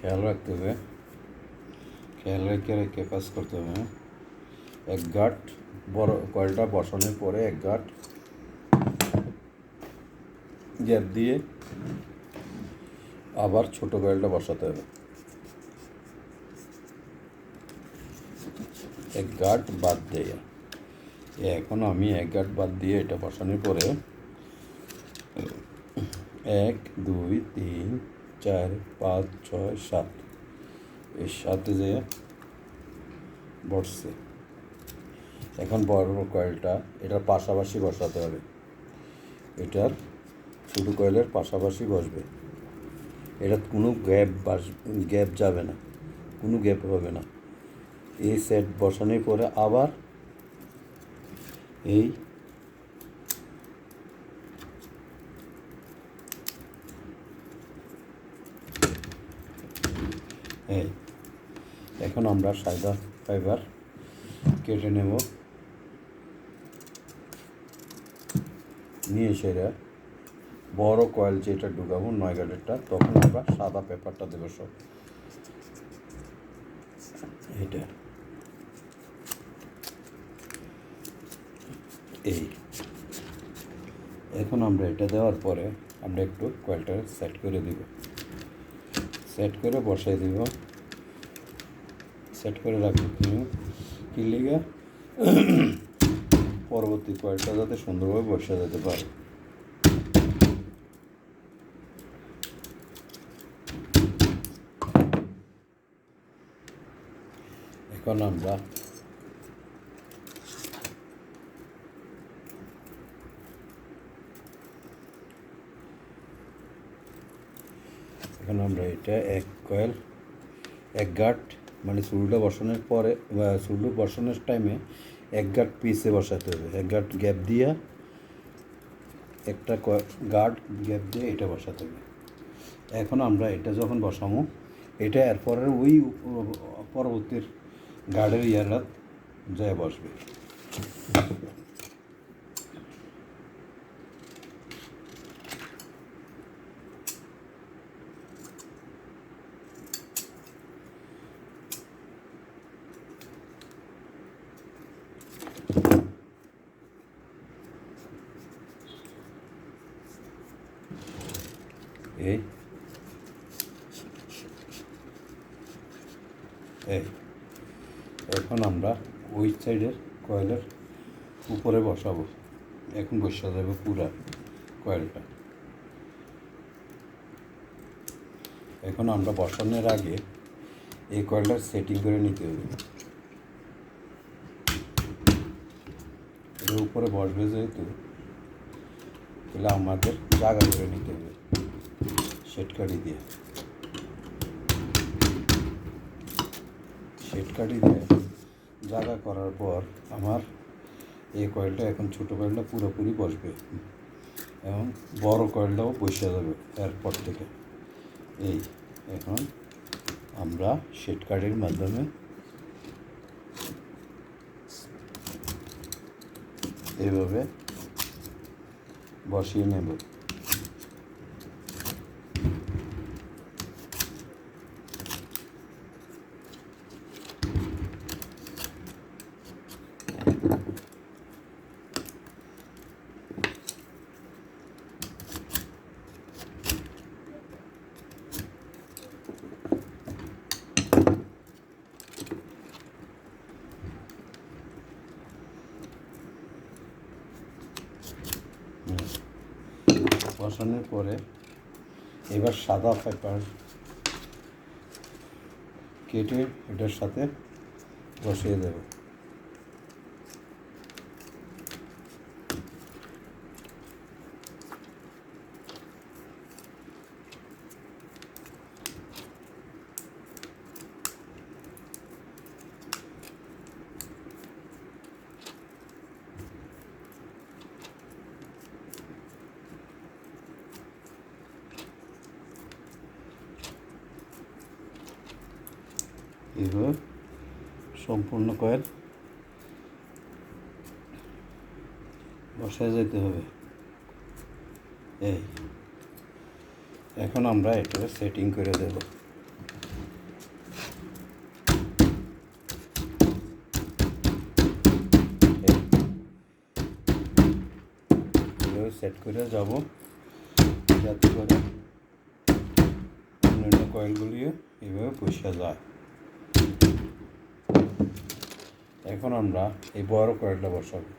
খেয়াল রাখতে হবে খেয়াল রেখে রেখে কাজ করতে হবে হ্যাঁ? এক গাঁট বড়, কয়েলটা বসানোর পরে এক গাঁট গ্যাপ দিয়ে আবার ছোট কয়েলটা বসাতে হবে এক গাঁট বাদ দিয়ে এখন আমি এক গাঁট বাদ দিয়ে এটা বসানোর পরে এক, দুই, তিন চার, পাঁচ, ছয়, সাত। এই সাথে যে বসছে। এখন বড় কয়েলটা, এটার পাশাপাশি বসাতে হবে। এটার ছোটো কয়েলের পাশাপাশি বসবে। এটা কোনো গ্যাপ বাস, গ্যাপ যাবে না, কোনো গ্যাপ হবে না। এই সেট বসানোর পরে আবার এই এই, এখন আমরা সাদা ফাইবার কেটে নেব। নিয়ে সেটা বড় কয়েল যেটা ঢুকাবো, নয় গাড়িটা তখন আমরা সাদা পেপারটা দেবো সব। এটা। এই। এখন আমরা এটা দেওয়ার পরে আমরা একটু কয়েলটা সেট করে দিব। সেট করে বসাই দিব। সেট করে রাখব কি লিগা পরবর্তী কয়েকটা যাতে সুন্দরভাবে বসা যেতে পারে। এখন আমরা এখন আমরা এটা এক কয়েল, এক গাঁট মানে চুলটা বসানোর পরে চুলটা বসানোর টাইমে এক গাঁট পিসে বসাতে হবে। এক গাঁট গ্যাপ দিয়ে একটা গার্ড গ্যাপ দিয়ে এটা বসাতে হবে। এখন আমরা এটা যখন বসামো, এটা এরপরের ওই পরবর্তীর গার্ডের ইয়ারাত যায় বসবে। এই। এই। এখন আমরা ওই সাইডের কয়েলের উপরে বসাবো। এখন বসা যাবে পুরা কয়েলটা। এখন আমরা বসানোর আগে এই কয়েলটার সেটিং করে নিতে হবে। এর উপরে বসবে যেহেতু, তাহলে আমাদের জায়গা করে নিতে হবে। কাটি দিয়ে। কাটি দিয়ে জায়গা করার পর আমার এই কয়েলটা এখন ছোটো কয়েলটা পুরোপুরি বসবে। এবং বড় কয়েলটাও বসে যাবে এরপর থেকে। এই এখন আমরা কার্ডের মাধ্যমে এইভাবে বসিয়ে নেব। বসানোর পরে এবার সাদা পেপার কেটে এটার সাথে বসিয়ে দেব। এইভাবে সম্পূর্ণ কয়েল বসায় যেতে হবে। এই, এখন আমরা এটা সেটিং করে দেব। সেট করে যাব যাতে করে অন্যান্য কয়েলগুলিও এভাবে পুষা যায়। এখন আমরা এই বড় কয়েকটা বসাবো